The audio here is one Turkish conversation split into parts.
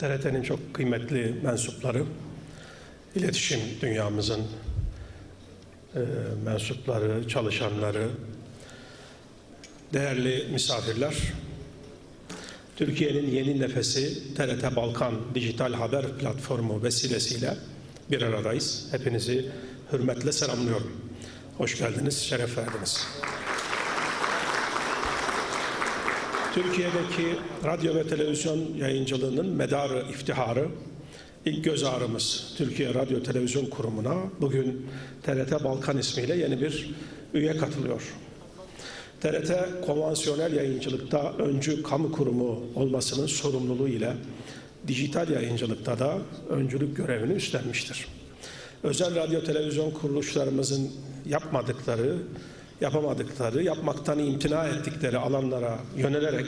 TRT'nin çok kıymetli mensupları, iletişim dünyamızın e, mensupları, çalışanları, değerli misafirler, Türkiye'nin yeni nefesi TRT Balkan Dijital Haber Platformu vesilesiyle bir aradayız. Hepinizi hürmetle selamlıyorum. Hoş geldiniz, şeref verdiniz. Türkiye'deki radyo ve televizyon yayıncılığının medarı, iftiharı, ilk göz ağrımız Türkiye Radyo Televizyon Kurumu'na bugün TRT Balkan ismiyle yeni bir üye katılıyor. TRT konvansiyonel yayıncılıkta öncü kamu kurumu olmasının sorumluluğu ile dijital yayıncılıkta da öncülük görevini üstlenmiştir. Özel radyo televizyon kuruluşlarımızın yapmadıkları, yapamadıkları, yapmaktan imtina ettikleri alanlara yönelerek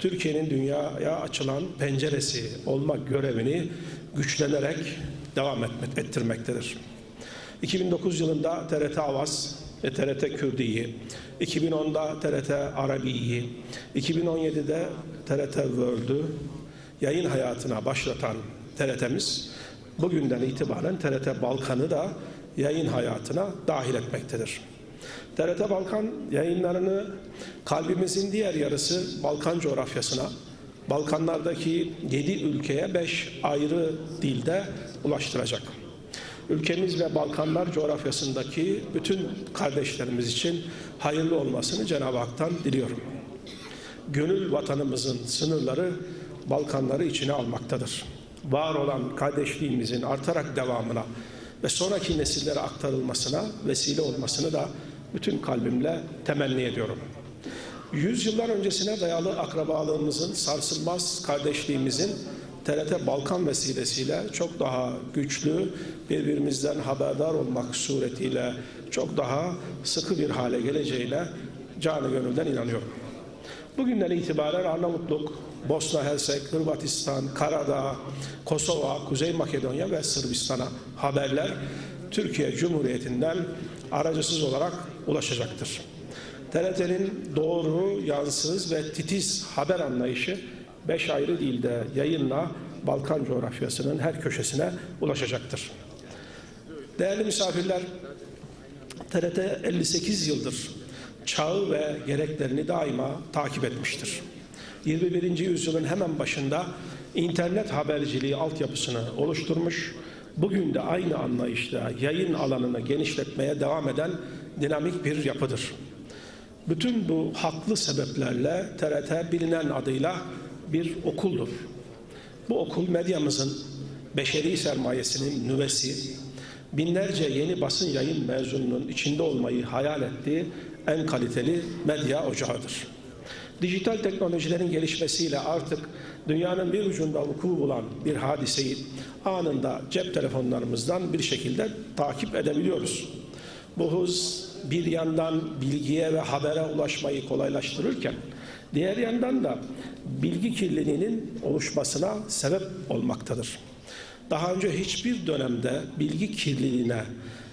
Türkiye'nin dünyaya açılan penceresi olmak görevini güçlenerek devam ettirmektedir. 2009 yılında TRT Avaz ve TRT Kürdi'yi, 2010'da TRT Arabi'yi, 2017'de TRT World'ü yayın hayatına başlatan TRT'miz bugünden itibaren TRT Balkan'ı da yayın hayatına dahil etmektedir. TRT Balkan yayınlarını kalbimizin diğer yarısı Balkan coğrafyasına, Balkanlardaki 7 ülkeye 5 ayrı dilde ulaştıracak. Ülkemiz ve Balkanlar coğrafyasındaki bütün kardeşlerimiz için hayırlı olmasını Cenab-ı Hak'tan diliyorum. Gönül vatanımızın sınırları Balkanları içine almaktadır. Var olan kardeşliğimizin artarak devamına ve sonraki nesillere aktarılmasına vesile olmasını da bütün kalbimle temenni ediyorum. Yüzyıllar öncesine dayalı akrabalığımızın, sarsılmaz kardeşliğimizin TRT Balkan vesilesiyle çok daha güçlü, birbirimizden haberdar olmak suretiyle çok daha sıkı bir hale geleceğine canı gönülden inanıyorum. Bugünden itibaren Arnavutluk, Bosna Hersek, Hırvatistan, Karadağ, Kosova, Kuzey Makedonya ve Sırbistan'a haberler Türkiye Cumhuriyeti'nden aracısız olarak ulaşacaktır. TRT'nin doğru, yansız ve titiz haber anlayışı beş ayrı dilde yayınla Balkan coğrafyasının her köşesine ulaşacaktır. Değerli misafirler, TRT 58 yıldır çağı ve gereklerini daima takip etmiştir. 21. yüzyılın hemen başında internet haberciliği altyapısını oluşturmuş, bugün de aynı anlayışla yayın alanını genişletmeye devam eden dinamik bir yapıdır. Bütün bu haklı sebeplerle TRT bilinen adıyla bir okuldur. Bu okul medyamızın beşeri sermayesinin nüvesi, binlerce yeni basın yayın mezununun içinde olmayı hayal ettiği en kaliteli medya ocağıdır. Dijital teknolojilerin gelişmesiyle artık dünyanın bir ucunda vuku bulan bir hadiseyi anında cep telefonlarımızdan bir şekilde takip edebiliyoruz. Bu hız bir yandan bilgiye ve habere ulaşmayı kolaylaştırırken diğer yandan da bilgi kirliliğinin oluşmasına sebep olmaktadır. Daha önce hiçbir dönemde bilgi kirliliğine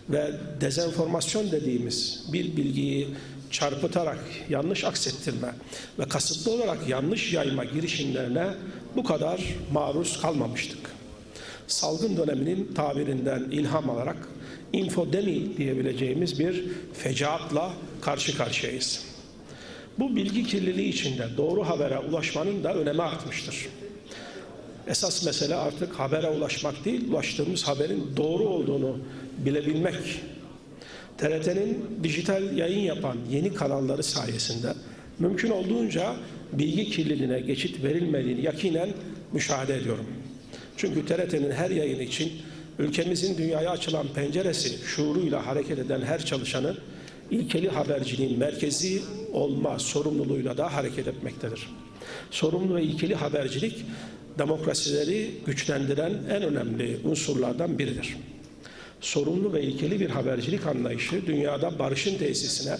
ve dezenformasyon dediğimiz bir bilgiyi çarpıtarak yanlış aksettirme ve kasıtlı olarak yanlış yayma girişimlerine bu kadar maruz kalmamıştık. Salgın döneminin tabirinden ilham alarak infodemi diyebileceğimiz bir fecaatla karşı karşıyayız. Bu bilgi kirliliği içinde doğru habere ulaşmanın da önemi artmıştır. Esas mesele artık habere ulaşmak değil, ulaştığımız haberin doğru olduğunu bilebilmek. TRT'nin dijital yayın yapan yeni kanalları sayesinde mümkün olduğunca bilgi kirliliğine geçit verilmediğini yakinen müşahede ediyorum. Çünkü TRT'nin her yayın için ülkemizin dünyaya açılan penceresi şuuruyla hareket eden her çalışanı ilkeli haberciliğin merkezi olma sorumluluğuyla da hareket etmektedir. Sorumlu ve ilkeli habercilik demokrasileri güçlendiren en önemli unsurlardan biridir. Sorumlu ve ilkeli bir habercilik anlayışı dünyada barışın tesisine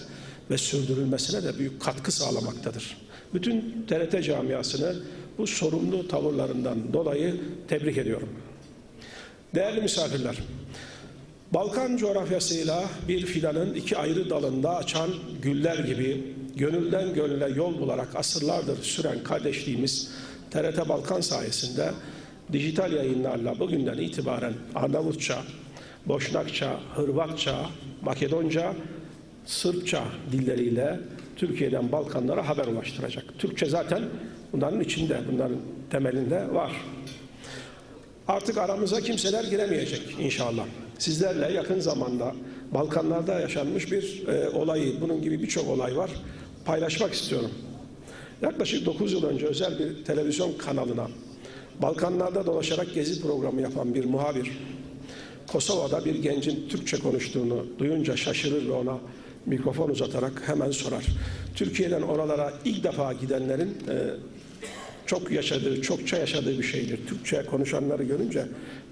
ve sürdürülmesine de büyük katkı sağlamaktadır. Bütün TRT camiasını bu sorumlu tavırlarından dolayı tebrik ediyorum. Değerli misafirler, Balkan coğrafyasıyla bir fidanın iki ayrı dalında açan güller gibi gönülden gönüle yol bularak asırlardır süren kardeşliğimiz TRT Balkan sayesinde dijital yayınlarla bugünden itibaren Arnavutça, Boşnakça, Hırvatça, Makedonca, Sırpça dilleriyle Türkiye'den Balkanlara haber ulaştıracak. Türkçe zaten bunların içinde, bunların temelinde var. Artık aramıza kimseler giremeyecek inşallah. Sizlerle yakın zamanda Balkanlarda yaşanmış bir e, olayı, bunun gibi birçok olay var, paylaşmak istiyorum. Yaklaşık 9 yıl önce özel bir televizyon kanalına Balkanlarda dolaşarak gezi programı yapan bir muhabir Kosova'da bir gencin Türkçe konuştuğunu duyunca şaşırır ve ona mikrofon uzatarak hemen sorar. Türkiye'den oralara ilk defa gidenlerin e, çok yaşadığı, çokça yaşadığı bir şeydir. Türkçe konuşanları görünce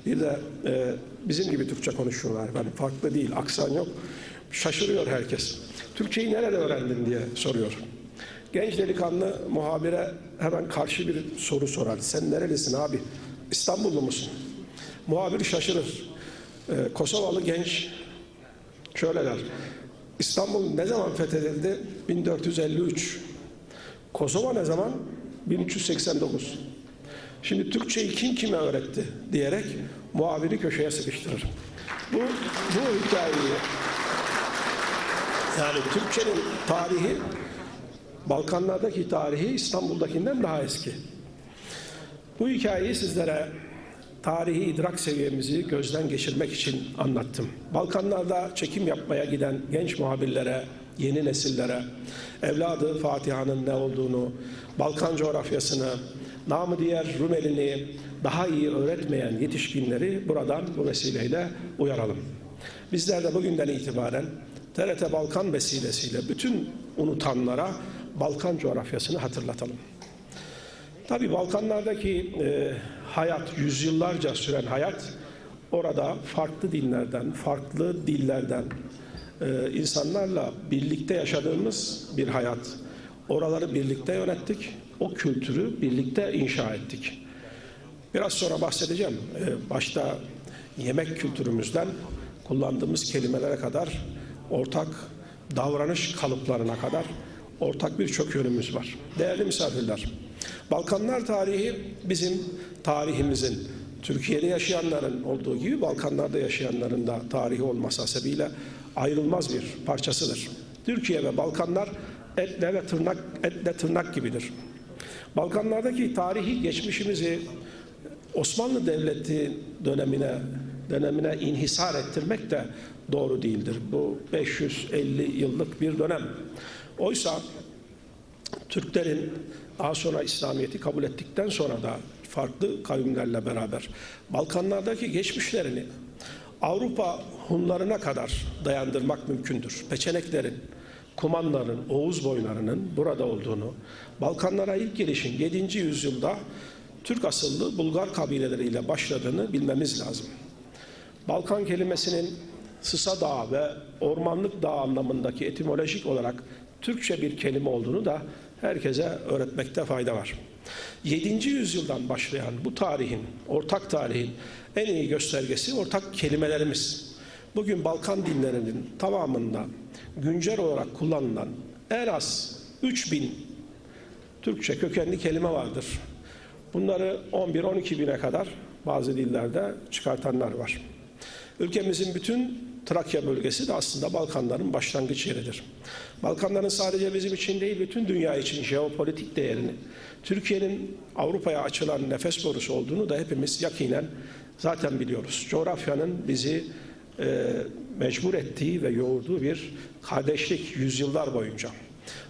bir de e, bizim gibi Türkçe konuşuyorlar. Yani farklı değil, aksan yok. Şaşırıyor herkes. Türkçeyi nerede öğrendin diye soruyor. Genç delikanlı muhabire hemen karşı bir soru sorar. Sen nerelisin abi? İstanbullu musun? Muhabir şaşırır. Ee, Kosovalı genç şöyle der. İstanbul ne zaman fethedildi? 1453. Kosova ne zaman? 1389. Şimdi Türkçeyi kim kime öğretti diyerek muhabiri köşeye sıkıştırır. Bu, bu hikayeyi yani Türkçenin tarihi Balkanlardaki tarihi İstanbul'dakinden daha eski. Bu hikayeyi sizlere tarihi idrak seviyemizi gözden geçirmek için anlattım. Balkanlarda çekim yapmaya giden genç muhabirlere, yeni nesillere, evladı Fatiha'nın ne olduğunu, Balkan coğrafyasını, namı diğer Rumeli'ni daha iyi öğretmeyen yetişkinleri buradan bu vesileyle uyaralım. Bizler de bugünden itibaren TRT Balkan vesilesiyle bütün unutanlara Balkan coğrafyasını hatırlatalım. Tabii Balkanlardaki e, hayat, yüzyıllarca süren hayat orada farklı dinlerden, farklı dillerden e, insanlarla birlikte yaşadığımız bir hayat. Oraları birlikte yönettik, o kültürü birlikte inşa ettik. Biraz sonra bahsedeceğim. E, başta yemek kültürümüzden kullandığımız kelimelere kadar, ortak davranış kalıplarına kadar ortak birçok yönümüz var. Değerli misafirler, Balkanlar tarihi bizim tarihimizin, Türkiye'de yaşayanların olduğu gibi Balkanlarda yaşayanların da tarihi olması hasebiyle ayrılmaz bir parçasıdır. Türkiye ve Balkanlar etle ve tırnak, etle tırnak gibidir. Balkanlardaki tarihi geçmişimizi Osmanlı Devleti dönemine dönemine inhisar ettirmek de doğru değildir. Bu 550 yıllık bir dönem. Oysa Türklerin daha sonra İslamiyet'i kabul ettikten sonra da farklı kavimlerle beraber Balkanlardaki geçmişlerini Avrupa Hunlarına kadar dayandırmak mümkündür. Peçeneklerin, Kumanların, Oğuz boylarının burada olduğunu, Balkanlara ilk gelişin 7. yüzyılda Türk asıllı Bulgar kabileleriyle başladığını bilmemiz lazım. Balkan kelimesinin Sısa Dağı ve Ormanlık Dağı anlamındaki etimolojik olarak Türkçe bir kelime olduğunu da herkese öğretmekte fayda var. 7. yüzyıldan başlayan bu tarihin, ortak tarihin en iyi göstergesi ortak kelimelerimiz. Bugün Balkan dinlerinin tamamında güncel olarak kullanılan en az 3000 Türkçe kökenli kelime vardır. Bunları 11-12 bine kadar bazı dillerde çıkartanlar var. Ülkemizin bütün Trakya bölgesi de aslında Balkanların başlangıç yeridir. Balkanların sadece bizim için değil, bütün dünya için jeopolitik değerini, Türkiye'nin Avrupa'ya açılan nefes borusu olduğunu da hepimiz yakinen zaten biliyoruz. Coğrafyanın bizi e, mecbur ettiği ve yoğurduğu bir kardeşlik yüzyıllar boyunca.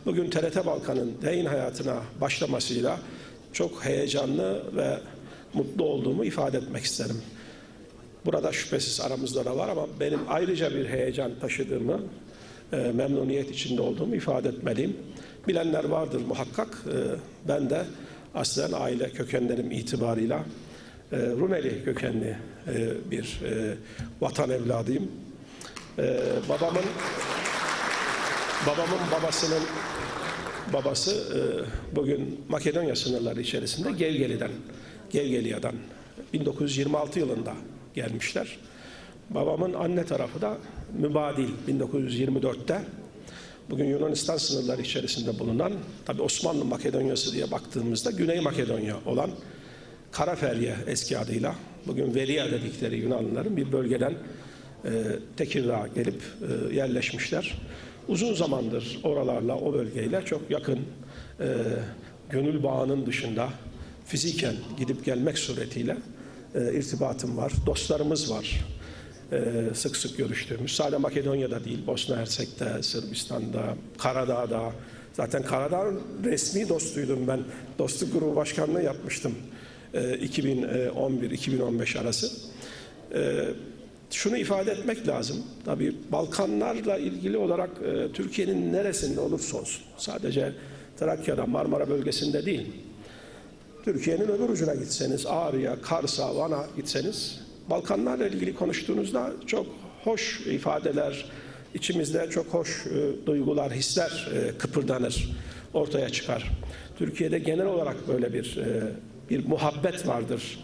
Bugün TRT Balkan'ın yayın hayatına başlamasıyla çok heyecanlı ve mutlu olduğumu ifade etmek isterim. Burada şüphesiz aramızda da var ama benim ayrıca bir heyecan taşıdığımı, e, memnuniyet içinde olduğumu ifade etmeliyim. Bilenler vardır muhakkak. E, ben de aslen aile kökenlerim itibarıyla e, Rumeli kökenli bir vatan evladıyım. Babamın babamın babasının babası bugün Makedonya sınırları içerisinde Gelgeli'den, Gelgelia'dan 1926 yılında gelmişler. Babamın anne tarafı da mübadil 1924'te bugün Yunanistan sınırları içerisinde bulunan tabi Osmanlı Makedonyası diye baktığımızda Güney Makedonya olan Karaferye eski adıyla, bugün Velia dedikleri Yunanlıların bir bölgeden e, Tekirdağ'a gelip e, yerleşmişler. Uzun zamandır oralarla, o bölgeyle çok yakın e, gönül bağının dışında fiziken gidip gelmek suretiyle e, irtibatım var. Dostlarımız var. E, sık sık görüştüğümüz. Sadece Makedonya'da değil, Bosna Hersek'te, Sırbistan'da, Karadağ'da. Zaten Karadağ'ın resmi dostuydum ben. Dostluk grubu başkanlığı yapmıştım. E, 2011-2015 arası. E, şunu ifade etmek lazım. Tabii Balkanlarla ilgili olarak e, Türkiye'nin neresinde olursa olsun, sadece Trakya'da, Marmara bölgesinde değil, Türkiye'nin öbür ucuna gitseniz, Ağrı'ya, Kars'a, Van'a gitseniz, Balkanlarla ilgili konuştuğunuzda çok hoş ifadeler, içimizde çok hoş e, duygular, hisler e, kıpırdanır, ortaya çıkar. Türkiye'de genel olarak böyle bir e, bir muhabbet vardır.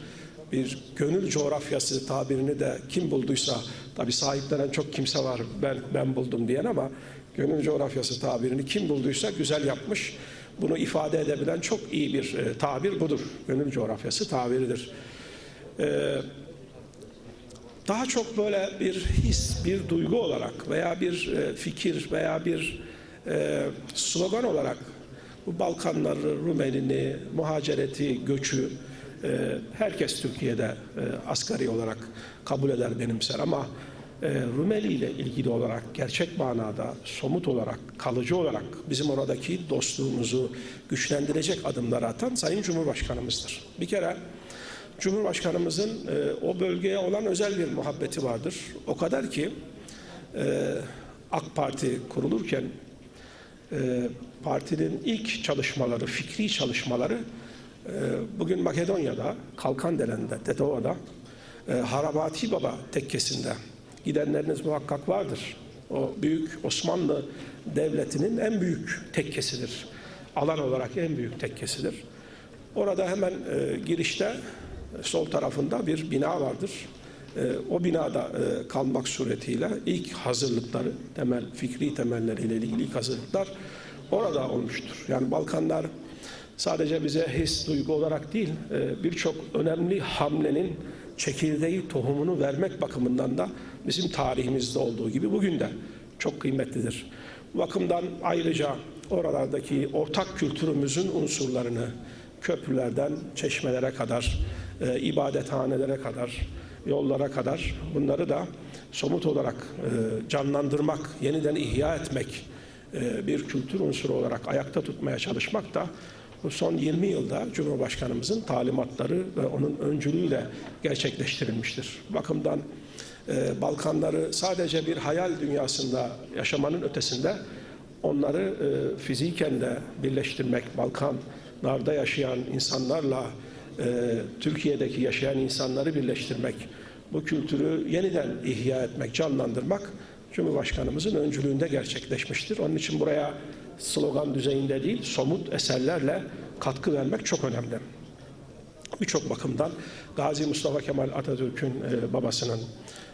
Bir gönül coğrafyası tabirini de kim bulduysa, tabi sahiplenen çok kimse var ben ben buldum diyen ama gönül coğrafyası tabirini kim bulduysa güzel yapmış. Bunu ifade edebilen çok iyi bir e, tabir budur. Gönül coğrafyası tabiridir. E, daha çok böyle bir his, bir duygu olarak veya bir e, fikir veya bir e, slogan olarak bu Balkanları, Rumenini, muhacereti, göçü e, herkes Türkiye'de asgari olarak kabul eder, benimser ama Rumeli ile ilgili olarak gerçek manada, somut olarak, kalıcı olarak bizim oradaki dostluğumuzu güçlendirecek adımlar atan Sayın Cumhurbaşkanımızdır. Bir kere Cumhurbaşkanımızın e, o bölgeye olan özel bir muhabbeti vardır. O kadar ki e, AK Parti kurulurken e, partinin ilk çalışmaları, fikri çalışmaları e, bugün Makedonya'da, Kalkandelen'de, Tetova'da, e, Harabati Baba tekkesinde gidenleriniz muhakkak vardır. O büyük Osmanlı Devleti'nin en büyük tekkesidir. Alan olarak en büyük tekkesidir. Orada hemen e, girişte sol tarafında bir bina vardır. E, o binada e, kalmak suretiyle ilk hazırlıkları, temel fikri temelleriyle ilgili ilk hazırlıklar orada olmuştur. Yani Balkanlar sadece bize his, duygu olarak değil, e, birçok önemli hamlenin çekirdeği, tohumunu vermek bakımından da bizim tarihimizde olduğu gibi bugün de çok kıymetlidir. Bu bakımdan ayrıca oralardaki ortak kültürümüzün unsurlarını köprülerden çeşmelere kadar, e, ibadethanelere kadar, yollara kadar bunları da somut olarak e, canlandırmak, yeniden ihya etmek, e, bir kültür unsuru olarak ayakta tutmaya çalışmak da bu son 20 yılda Cumhurbaşkanımızın talimatları ve onun öncülüğüyle gerçekleştirilmiştir. Bakımdan e, Balkanları sadece bir hayal dünyasında yaşamanın ötesinde onları e, fiziken de birleştirmek, Balkanlarda yaşayan insanlarla e, Türkiye'deki yaşayan insanları birleştirmek, bu kültürü yeniden ihya etmek, canlandırmak Cumhurbaşkanımızın öncülüğünde gerçekleşmiştir. Onun için buraya slogan düzeyinde değil, somut eserlerle katkı vermek çok önemli. Birçok bakımdan Gazi Mustafa Kemal Atatürk'ün e, babasının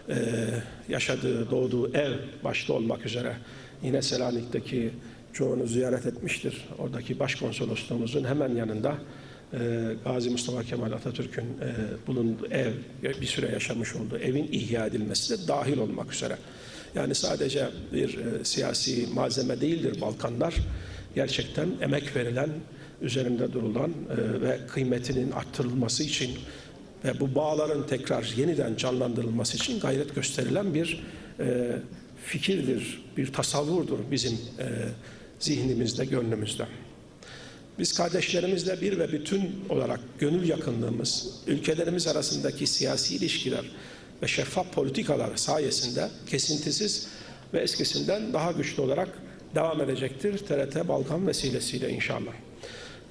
e, yaşadığı, doğduğu ev başta olmak üzere yine Selanik'teki çoğunu ziyaret etmiştir. Oradaki başkonsolosluğumuzun hemen yanında Gazi Mustafa Kemal Atatürk'ün e, bulunduğu ev, bir süre yaşamış olduğu evin ihya edilmesi de dahil olmak üzere. Yani sadece bir e, siyasi malzeme değildir Balkanlar. Gerçekten emek verilen, üzerinde durulan e, ve kıymetinin arttırılması için ve bu bağların tekrar yeniden canlandırılması için gayret gösterilen bir fikirdir, bir tasavvurdur bizim zihnimizde, gönlümüzde. Biz kardeşlerimizle bir ve bütün olarak gönül yakınlığımız, ülkelerimiz arasındaki siyasi ilişkiler ve şeffaf politikalar sayesinde kesintisiz ve eskisinden daha güçlü olarak devam edecektir TRT Balkan vesilesiyle inşallah.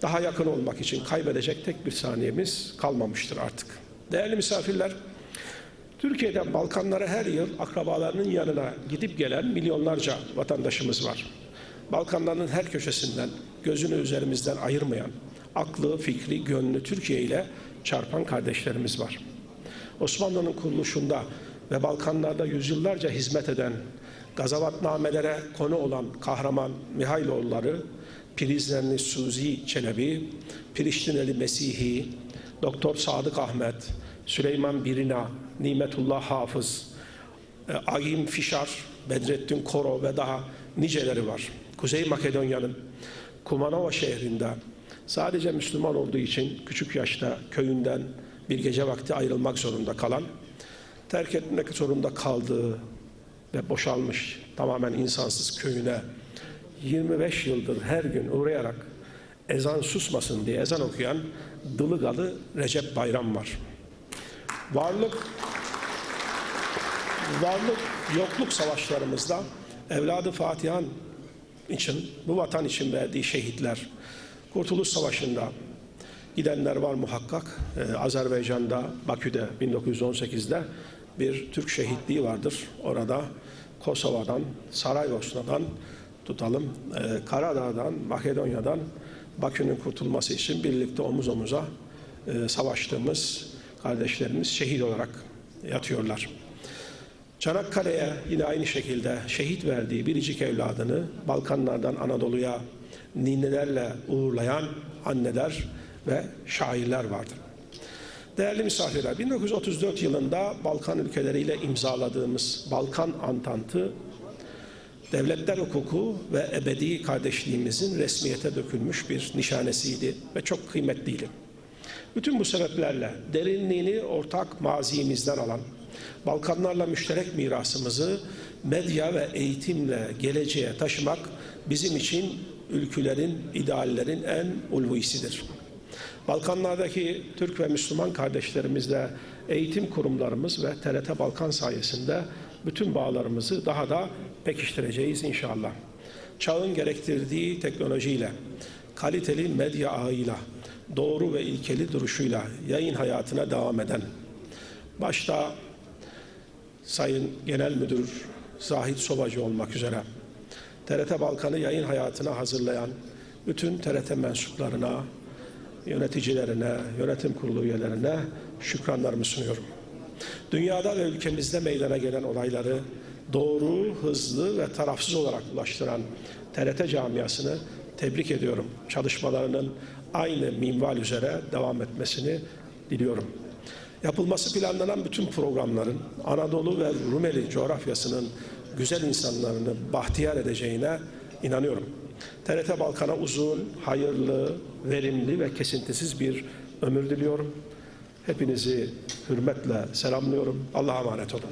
Daha yakın olmak için kaybedecek tek bir saniyemiz kalmamıştır artık. Değerli misafirler, Türkiye'den Balkanlara her yıl akrabalarının yanına gidip gelen milyonlarca vatandaşımız var. Balkanların her köşesinden gözünü üzerimizden ayırmayan, aklı, fikri, gönlü Türkiye ile çarpan kardeşlerimiz var. Osmanlı'nın kuruluşunda ve Balkanlarda yüzyıllarca hizmet eden gazavatnamelere konu olan kahraman Mihailoğulları, Prizrenli Suzi Çelebi, Priştineli Mesihi, Doktor Sadık Ahmet, Süleyman Birina, Nimetullah Hafız, e, Agim Fişar, Bedrettin Koro ve daha niceleri var. Kuzey Makedonya'nın Kumanova şehrinde sadece Müslüman olduğu için küçük yaşta köyünden bir gece vakti ayrılmak zorunda kalan, terk etmek zorunda kaldığı ve boşalmış tamamen insansız köyüne 25 yıldır her gün uğrayarak ezan susmasın diye ezan okuyan Dılıgalı Recep Bayram var. Varlık varlık yokluk savaşlarımızda evladı Fatihan için, bu vatan için verdiği şehitler, Kurtuluş Savaşı'nda gidenler var muhakkak. Ee, Azerbaycan'da, Bakü'de 1918'de bir Türk şehitliği vardır. Orada Kosova'dan, Saraybosna'dan tutalım, e, Karadağ'dan, Makedonya'dan Bakü'nün kurtulması için birlikte omuz omuza e, savaştığımız kardeşlerimiz şehit olarak yatıyorlar. Çanakkale'ye yine aynı şekilde şehit verdiği biricik evladını Balkanlardan Anadolu'ya ninelerle uğurlayan anneler ve şairler vardır. Değerli misafirler, 1934 yılında Balkan ülkeleriyle imzaladığımız Balkan Antantı, devletler hukuku ve ebedi kardeşliğimizin resmiyete dökülmüş bir nişanesiydi ve çok kıymetliydi. Bütün bu sebeplerle derinliğini ortak mazimizden alan, Balkanlarla müşterek mirasımızı medya ve eğitimle geleceğe taşımak bizim için ülkülerin, ideallerin en ulvisidir. Balkanlardaki Türk ve Müslüman kardeşlerimizle eğitim kurumlarımız ve TRT Balkan sayesinde bütün bağlarımızı daha da pekiştireceğiz inşallah. Çağın gerektirdiği teknolojiyle, kaliteli medya ağıyla, doğru ve ilkeli duruşuyla yayın hayatına devam eden, başta Sayın Genel Müdür Zahit Sobacı olmak üzere TRT Balkan'ı yayın hayatına hazırlayan bütün TRT mensuplarına, yöneticilerine, yönetim kurulu üyelerine şükranlarımı sunuyorum. Dünyada ve ülkemizde meydana gelen olayları doğru, hızlı ve tarafsız olarak ulaştıran TRT camiasını tebrik ediyorum. Çalışmalarının aynı minval üzere devam etmesini diliyorum. Yapılması planlanan bütün programların Anadolu ve Rumeli coğrafyasının güzel insanlarını bahtiyar edeceğine inanıyorum. TRT Balkan'a uzun, hayırlı, verimli ve kesintisiz bir ömür diliyorum. Hepinizi hürmetle selamlıyorum. Allah'a emanet olun.